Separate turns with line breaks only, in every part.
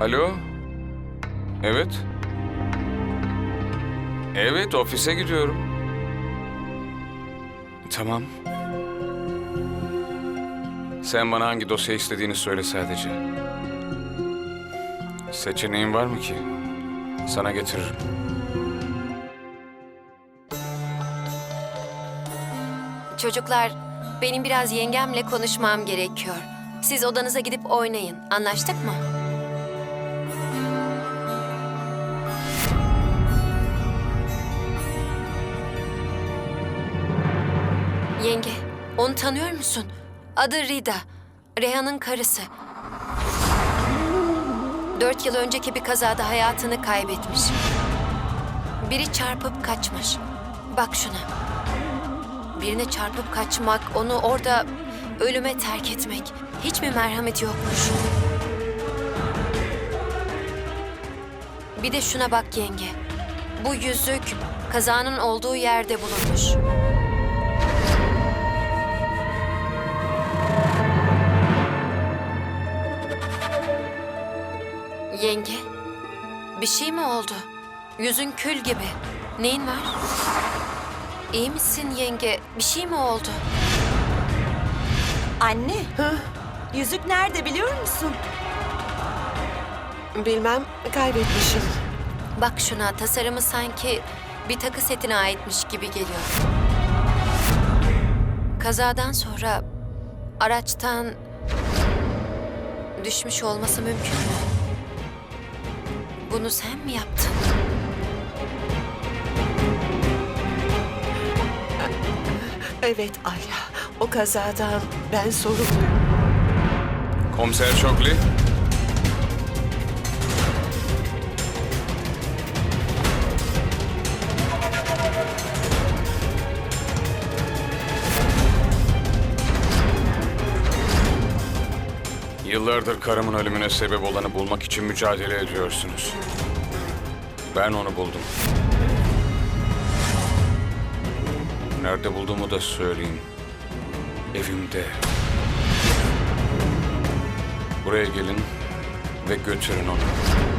Alo? Evet. Evet, ofise gidiyorum. Tamam. Sen bana hangi dosya istediğini söyle sadece. Seçeneğin var mı ki? Sana getiririm.
Çocuklar, benim biraz yengemle konuşmam gerekiyor. Siz odanıza gidip oynayın. Anlaştık mı? Onu tanıyor musun? Adı Rida. Reyhan'ın karısı. Dört yıl önceki bir kazada hayatını kaybetmiş. Biri çarpıp kaçmış. Bak şuna. Birine çarpıp kaçmak, onu orada ölüme terk etmek. Hiç mi merhamet yokmuş? Bir de şuna bak yenge. Bu yüzük kazanın olduğu yerde bulunmuş. Yenge, bir şey mi oldu? Yüzün kül gibi. Neyin var? İyi misin yenge? Bir şey mi oldu?
Anne. Yüzük nerede biliyor musun?
Bilmem kaybetmişim.
Bak şuna tasarımı sanki bir takı setine aitmiş gibi geliyor. Kazadan sonra araçtan düşmüş olması mümkün mü? Bunu sen mi yaptın?
Evet Alya, o kazadan ben sorumluyum.
Komiser Çokli. Yıllardır karımın ölümüne sebep olanı bulmak için mücadele ediyorsunuz. Ben onu buldum. Nerede bulduğumu da söyleyeyim. Evimde. Buraya gelin ve götürün onu.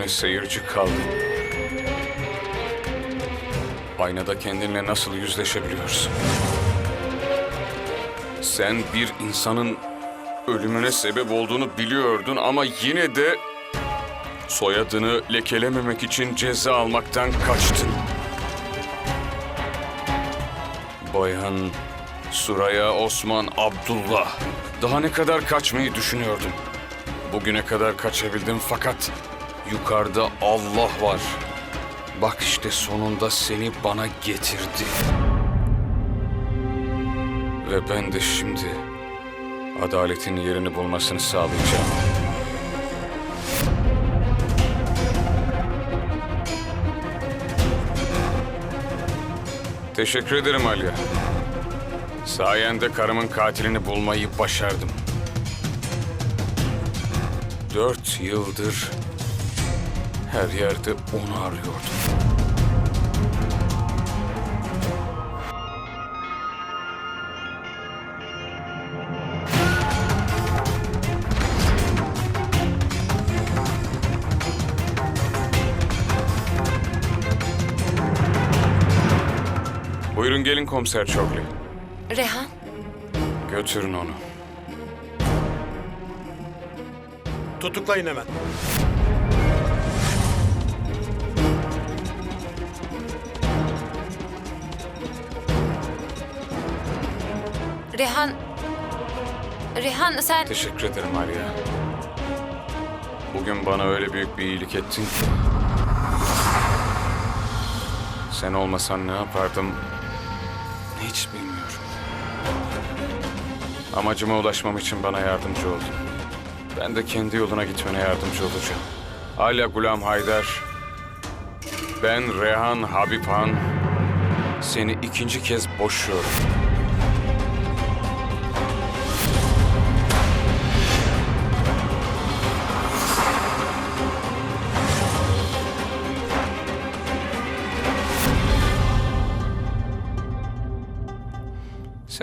Ölümüne seyirci kaldım. Aynada kendinle nasıl yüzleşebiliyorsun? Sen bir insanın ölümüne sebep olduğunu biliyordun ama yine de soyadını lekelememek için ceza almaktan kaçtın. Bayan Suraya Osman Abdullah. Daha ne kadar kaçmayı düşünüyordun? Bugüne kadar kaçabildim fakat yukarıda Allah var. Bak işte sonunda seni bana getirdi. Ve ben de şimdi adaletin yerini bulmasını sağlayacağım. Teşekkür ederim Alya. Sayende karımın katilini bulmayı başardım. Dört yıldır her yerde onu arıyordum. Buyurun gelin komiser Çokli.
Rehan,
Götürün onu.
Tutuklayın hemen.
Rehan... Rehan sen...
Teşekkür ederim Alya. Bugün bana öyle büyük bir iyilik ettin ki. Sen olmasan ne yapardım hiç bilmiyorum. Amacıma ulaşmam için bana yardımcı oldun. Ben de kendi yoluna gitmene yardımcı olacağım. Ala Gulam Haydar, ben Rehan Habib seni ikinci kez boşuyorum.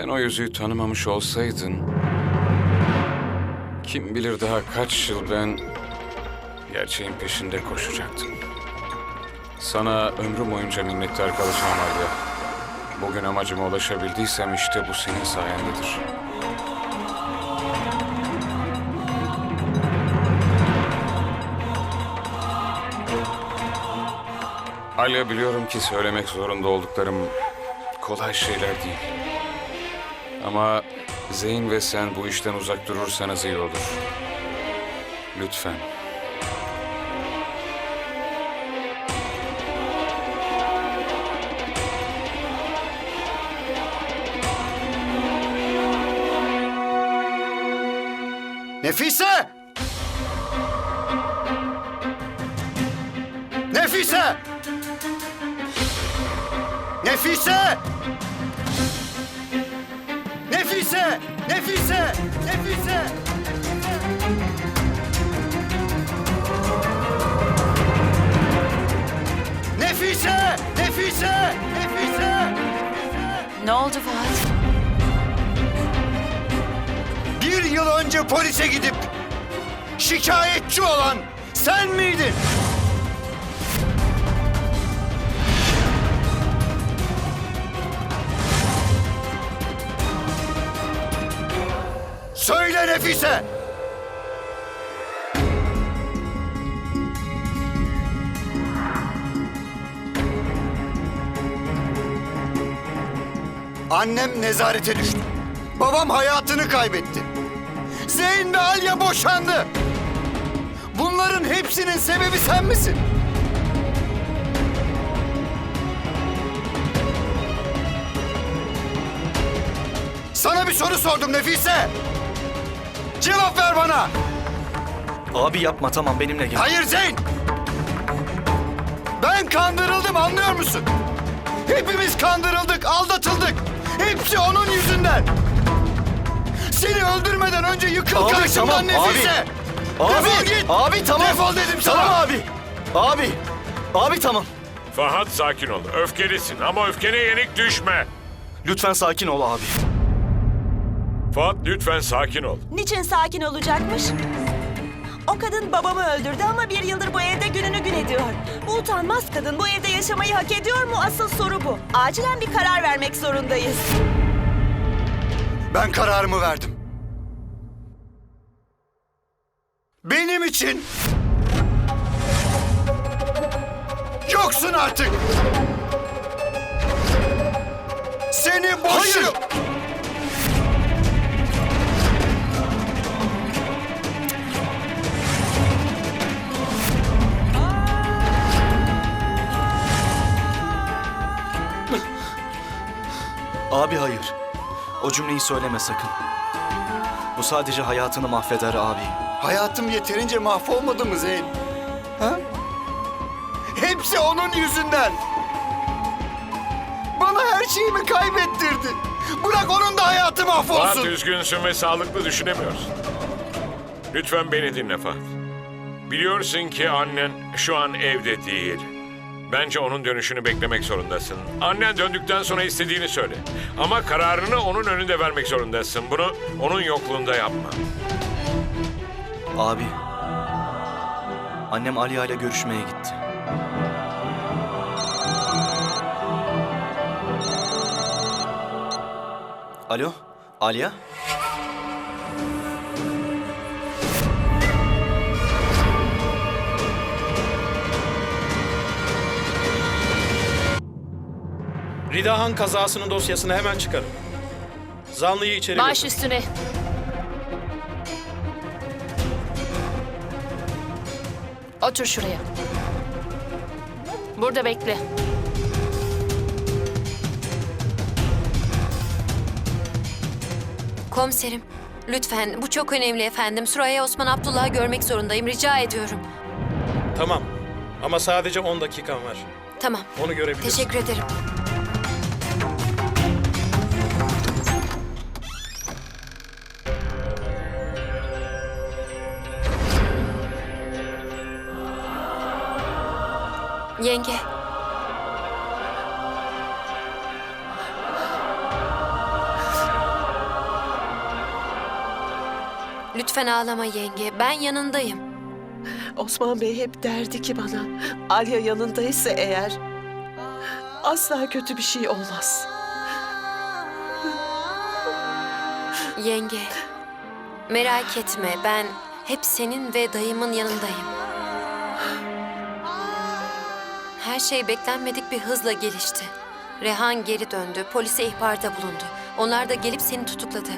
Sen o yüzüğü tanımamış olsaydın... Kim bilir daha kaç yıl ben gerçeğin peşinde koşacaktım. Sana ömrüm boyunca minnettar kalacağım Alya. Bugün amacıma ulaşabildiysem işte bu senin sayendedir. Alya biliyorum ki söylemek zorunda olduklarım kolay şeyler değil. Ama Zeyn ve sen bu işten uzak durursanız iyi olur. Lütfen.
Nefise! Nefise! Nefise! Nefise! Nefise! Nefise! Nefise! Nefise! Nefise!
Ne oldu Fuat?
Bir yıl önce polise gidip şikayetçi olan sen miydin? Söyle Nefise! Annem nezarete düştü. Babam hayatını kaybetti. Zeyn ve Alya boşandı. Bunların hepsinin sebebi sen misin? Sana bir soru sordum Nefise. Cevap ver bana.
Abi yapma tamam benimle gel.
Hayır Zeyn. Ben kandırıldım anlıyor musun? Hepimiz kandırıldık, aldatıldık. Hepsi onun yüzünden. Seni öldürmeden önce yıkıl
Abi,
karşımdan
tamam,
Nefise.
Abi,
Defol git.
abi tamam.
Defol dedim sana.
Tamam abi. Abi. Abi tamam.
Fahat sakin ol. Öfkelisin ama öfkene yenik düşme.
Lütfen sakin ol abi.
Fahat lütfen sakin ol.
Niçin sakin olacakmış? O kadın babamı öldürdü ama bir yıldır bu evde gününü gün ediyor. Bu utanmaz kadın bu evde yaşamayı hak ediyor mu? Asıl soru bu. Acilen bir karar vermek zorundayız.
Ben kararımı verdim. Benim için yoksun artık. Seni boşuyorum.
Abi hayır. O cümleyi söyleme sakın. Bu sadece hayatını mahveder abi.
Hayatım yeterince mahvolmadı mı Zeyn? Ha? Hepsi onun yüzünden. Bana her şeyimi kaybettirdi. Bırak onun da hayatı
Fahat
mahvolsun.
üzgünsün ve sağlıklı düşünemiyorsun. Lütfen beni dinle Fahat. Biliyorsun ki annen şu an evde değil. Bence onun dönüşünü beklemek zorundasın. Annen döndükten sonra istediğini söyle. Ama kararını onun önünde vermek zorundasın. Bunu onun yokluğunda yapma.
Abi. Annem Aliya ile görüşmeye gitti. Alo, Aliya?
Ridahan kazasının dosyasını hemen çıkarın. Zanlıyı içeri
Baş
götürün.
üstüne. Otur şuraya. Burada bekle.
Komiserim, lütfen bu çok önemli efendim. Suraya Osman Abdullah'ı görmek zorundayım. Rica ediyorum.
Tamam. Ama sadece 10 dakikan var.
Tamam.
Onu görebilirsin.
Teşekkür ederim. Yenge. Lütfen ağlama yenge. Ben yanındayım.
Osman Bey hep derdi ki bana, Alya yanındaysa eğer asla kötü bir şey olmaz.
Yenge, merak etme ben hep senin ve dayımın yanındayım. Her şey beklenmedik bir hızla gelişti. Rehan geri döndü, polise ihbarda bulundu. Onlar da gelip seni tutukladı.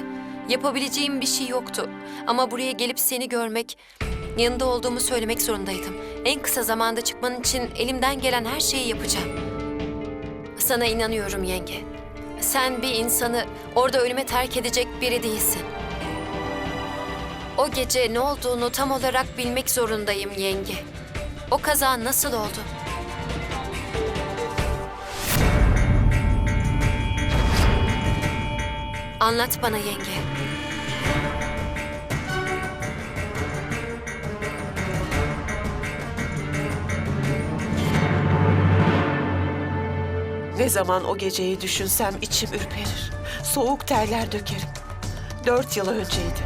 Yapabileceğim bir şey yoktu. Ama buraya gelip seni görmek, yanında olduğumu söylemek zorundaydım. En kısa zamanda çıkman için elimden gelen her şeyi yapacağım. Sana inanıyorum yenge. Sen bir insanı orada ölüme terk edecek biri değilsin. O gece ne olduğunu tam olarak bilmek zorundayım yenge. O kaza nasıl oldu? Anlat bana yenge.
Ne zaman o geceyi düşünsem içim ürperir. Soğuk terler dökerim. Dört yıl önceydi.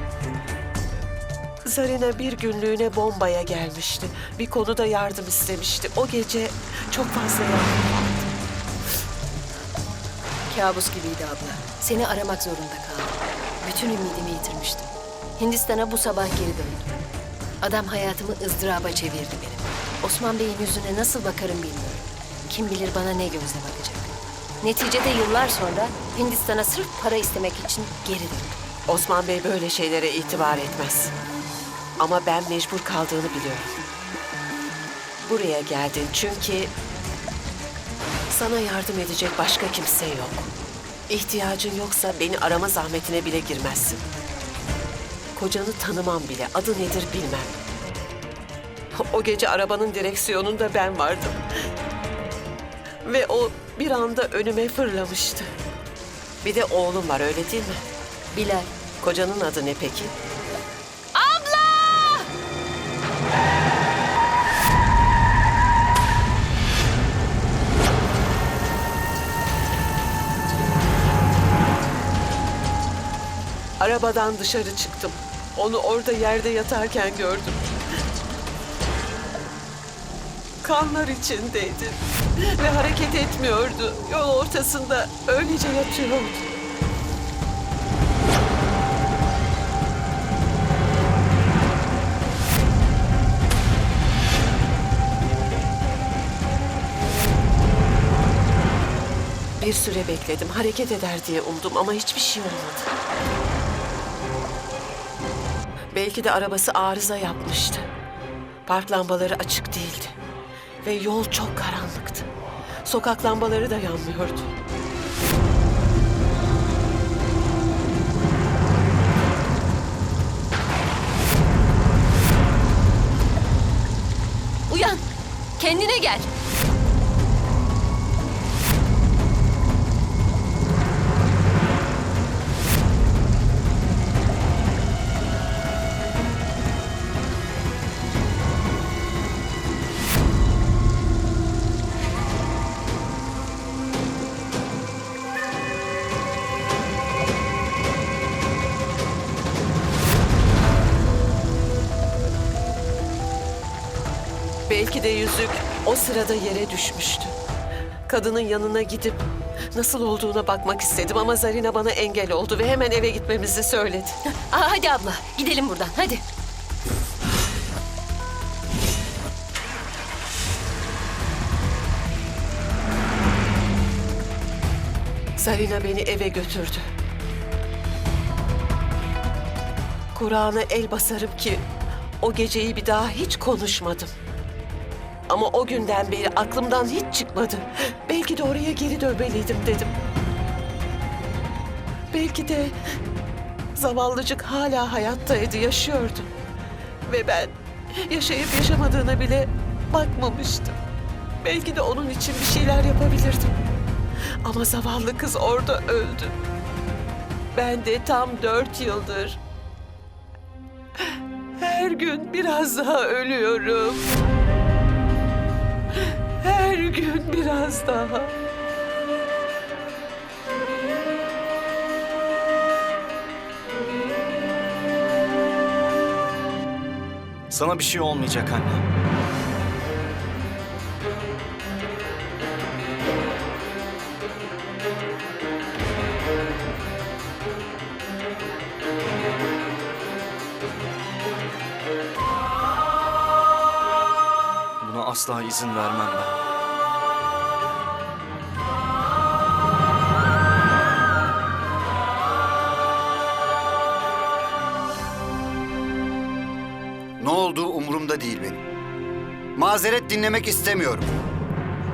Zarina bir günlüğüne bombaya gelmişti. Bir konuda yardım istemişti. O gece çok fazla yardım vardı.
Kabus gibiydi abla. Seni aramak zorunda kaldım. Bütün ümidimi yitirmiştim. Hindistan'a bu sabah geri döndüm. Adam hayatımı ızdıraba çevirdi benim. Osman Bey'in yüzüne nasıl bakarım bilmiyorum. Kim bilir bana ne gözle bakacak. Neticede yıllar sonra Hindistan'a sırf para istemek için geri döndüm.
Osman Bey böyle şeylere itibar etmez. Ama ben mecbur kaldığını biliyorum. Buraya geldin çünkü sana yardım edecek başka kimse yok. İhtiyacın yoksa beni arama zahmetine bile girmezsin. Kocanı tanımam bile, adı nedir bilmem. O gece arabanın direksiyonunda ben vardım. Ve o bir anda önüme fırlamıştı. Bir de oğlum var öyle değil mi?
Bilal,
Kocanın adı ne peki? Arabadan dışarı çıktım. Onu orada yerde yatarken gördüm. Kanlar içindeydi ve hareket etmiyordu. Yol ortasında öylece yatıyordu. Bir süre bekledim. Hareket eder diye umdum ama hiçbir şey olmadı. Belki de arabası arıza yapmıştı. Park lambaları açık değildi. Ve yol çok karanlıktı. Sokak lambaları da yanmıyordu.
uyan! Kendine gel!
O sırada yere düşmüştü. Kadının yanına gidip nasıl olduğuna bakmak istedim ama Zarina bana engel oldu ve hemen eve gitmemizi söyledi.
Aa, hadi abla, gidelim buradan, hadi.
Zarina beni eve götürdü. Kur'an'a el basarım ki o geceyi bir daha hiç konuşmadım. Ama o günden beri aklımdan hiç çıkmadı. Belki de oraya geri dönmeliydim dedim. Belki de zavallıcık hala hayattaydı, yaşıyordu. Ve ben yaşayıp yaşamadığına bile bakmamıştım. Belki de onun için bir şeyler yapabilirdim. Ama zavallı kız orada öldü. Ben de tam dört yıldır her gün biraz daha ölüyorum. Her gün biraz daha.
Sana bir şey olmayacak anne. Asla izin vermem ben.
Ne olduğu umurumda değil benim. Mazeret dinlemek istemiyorum.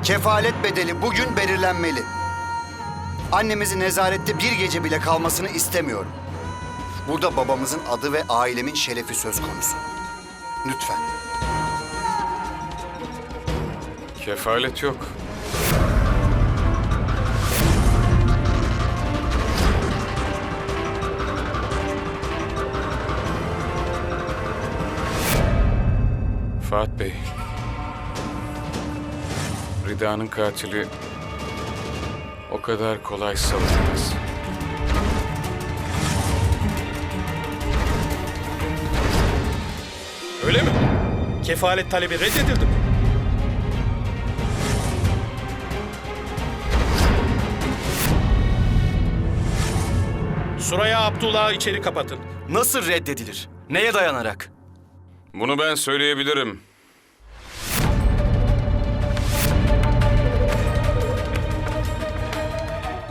Kefalet bedeli bugün belirlenmeli. Annemizin nezarette bir gece bile kalmasını istemiyorum. Burada babamızın adı ve ailemin şerefi söz konusu. Lütfen.
Kefalet yok. Fuat Bey. Rida'nın katili o kadar kolay salınmaz.
Öyle mi? Kefalet talebi reddedildi mi? Suraya Abdullah'ı içeri kapatın.
Nasıl reddedilir? Neye dayanarak?
Bunu ben söyleyebilirim.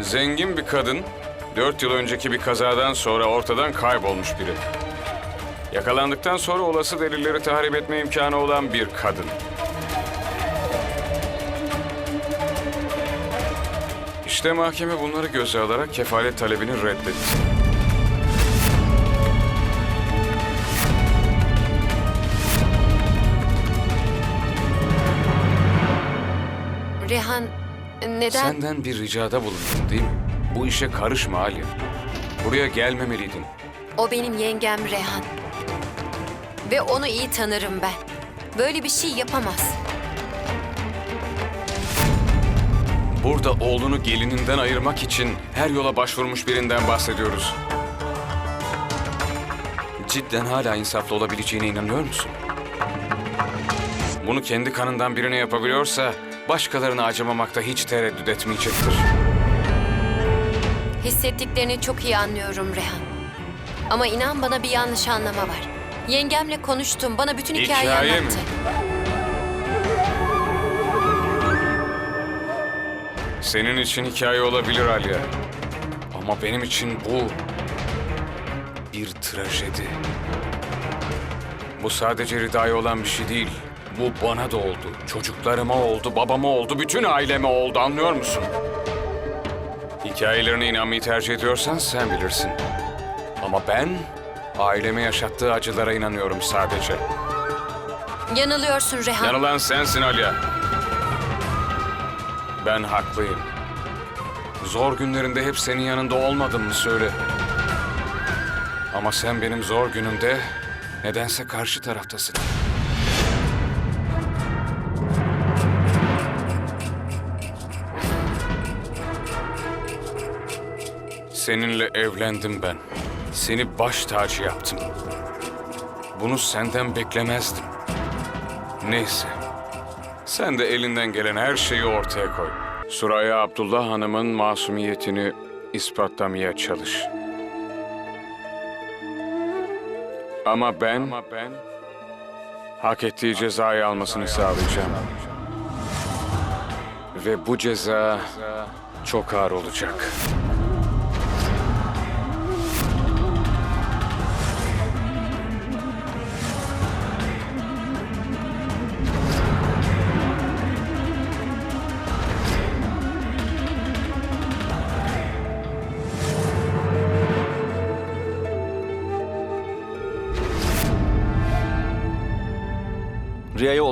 Zengin bir kadın, dört yıl önceki bir kazadan sonra ortadan kaybolmuş biri. Yakalandıktan sonra olası delilleri tahrip etme imkanı olan bir kadın. İşte mahkeme bunları göze alarak kefalet talebini reddetti.
Rehan neden?
Senden bir ricada bulundum değil mi? Bu işe karışma Ali. Buraya gelmemeliydin.
O benim yengem Rehan. Ve onu iyi tanırım ben. Böyle bir şey yapamaz.
Burada oğlunu gelininden ayırmak için her yola başvurmuş birinden bahsediyoruz. Cidden hala insaflı olabileceğine inanıyor musun? Bunu kendi kanından birine yapabiliyorsa başkalarına acımamakta hiç tereddüt etmeyecektir.
Hissettiklerini çok iyi anlıyorum Rehan. Ama inan bana bir yanlış anlama var. Yengemle konuştum. Bana bütün hikayeyi
Hikaye mi?
anlattı.
Senin için hikaye olabilir Aliye. Ama benim için bu bir trajedi. Bu sadece Rida'ya olan bir şey değil. Bu bana da oldu. Çocuklarıma oldu, babama oldu, bütün aileme oldu anlıyor musun? Hikayelerine inanmayı tercih ediyorsan sen bilirsin. Ama ben aileme yaşattığı acılara inanıyorum sadece.
Yanılıyorsun Rehan.
Yanılan sensin Aliye. Ben haklıyım. Zor günlerinde hep senin yanında olmadım mı söyle. Ama sen benim zor günümde nedense karşı taraftasın. Seninle evlendim ben. Seni baş tacı yaptım. Bunu senden beklemezdim. Neyse. Sen de elinden gelen her şeyi ortaya koy. Suraya Abdullah Hanım'ın masumiyetini ispatlamaya çalış. Ama ben, hak ettiği cezayı almasını sağlayacağım. Ve bu ceza çok ağır olacak.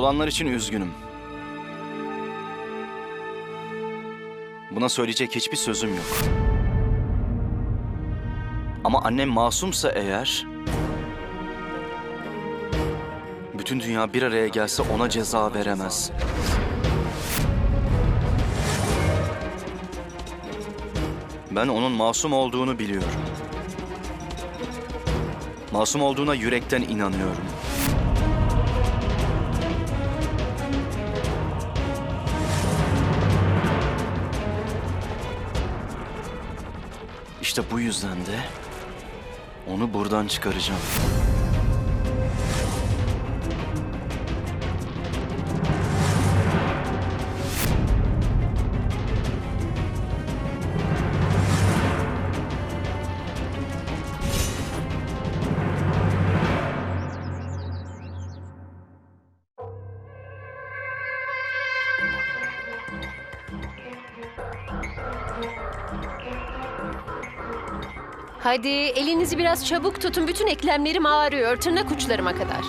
Olanlar için üzgünüm. Buna söyleyecek hiçbir sözüm yok. Ama annem masumsa eğer... Bütün dünya bir araya gelse ona ceza veremez. Ben onun masum olduğunu biliyorum. Masum olduğuna yürekten inanıyorum. İşte bu yüzden de onu buradan çıkaracağım.
Hadi elinizi biraz çabuk tutun. Bütün eklemlerim ağrıyor. Tırnak uçlarıma kadar.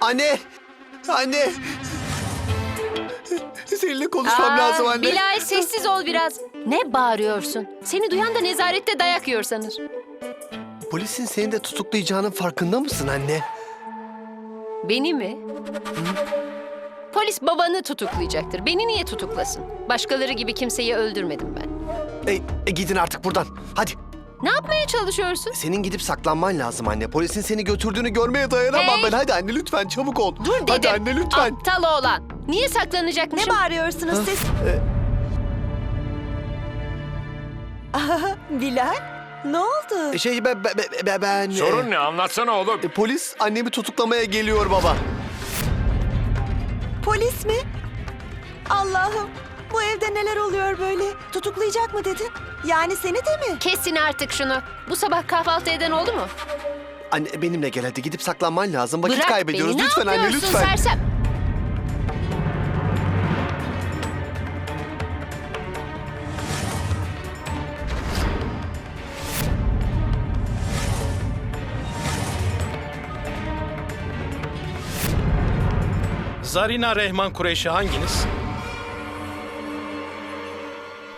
Anne! Anne! Seninle konuşmam
Aa,
lazım anne.
Bilal sessiz ol biraz. Ne bağırıyorsun? Seni duyan da nezarette dayak yiyor sanır.
Polisin seni de tutuklayacağının farkında mısın anne?
Beni mi? Polis babanı tutuklayacaktır. Beni niye tutuklasın? Başkaları gibi kimseyi öldürmedim ben.
E, e, gidin artık buradan. Hadi.
Ne yapmaya çalışıyorsun?
Senin gidip saklanman lazım anne. Polisin seni götürdüğünü görmeye dayanamam
Hey!
ben. Hadi anne lütfen çabuk ol.
Dur dedim.
Hadi anne lütfen.
Aptal oğlan. Niye saklanacakmışım?
Ne bağırıyorsunuz siz? Aha, Bilal, ne oldu?
E, Şey ben, ben, ben, ben-
Sorun ne? Anlatsana oğlum.
e, polis annemi tutuklamaya geliyor baba.
Polis mi? Allah'ım, bu evde neler oluyor böyle? Tutuklayacak mı dedin? Yani seni de mi?
Kesin artık şunu. Bu sabah kahvaltı eden oldu mu?
Anne benimle gel hadi gidip saklanman lazım. Vakit
Bırak
kaybediyoruz.
beni.
Lütfen
ne
anne
yapıyorsun
lütfen.
sersem?
Zarina Rehman Kureyşi hanginiz?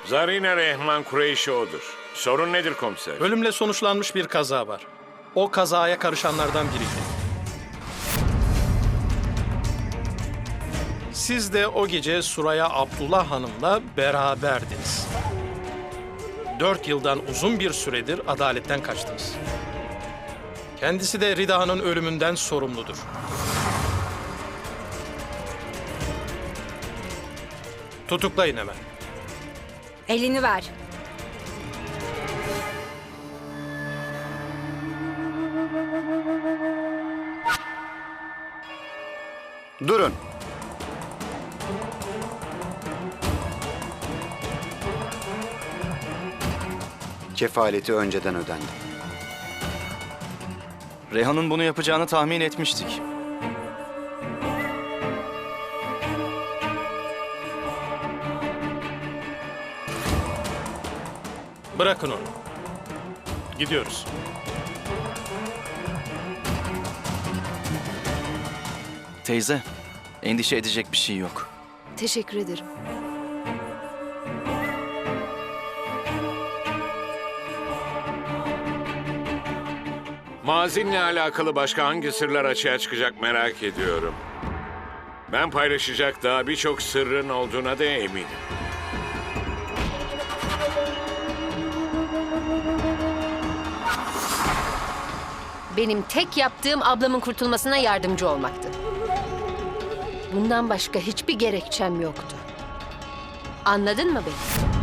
Zarina Rehman Kureyşi odur. Sorun nedir komiser?
Ölümle sonuçlanmış bir kaza var. O kazaya karışanlardan biriydi. Siz de o gece Suraya Abdullah Hanım'la beraberdiniz. Dört yıldan uzun bir süredir adaletten kaçtınız. Kendisi de Rida'nın ölümünden sorumludur. Tutuklayın hemen.
Elini ver.
Durun. Kefaleti önceden ödendi.
Reyhan'ın bunu yapacağını tahmin etmiştik.
Bırakın onu. Gidiyoruz.
Teyze, endişe edecek bir şey yok.
Teşekkür ederim.
Mazinle alakalı başka hangi sırlar açığa çıkacak merak ediyorum. Ben paylaşacak daha birçok sırrın olduğuna da eminim.
Benim tek yaptığım ablamın kurtulmasına yardımcı olmaktı. Bundan başka hiçbir gerekçem yoktu. Anladın mı beni?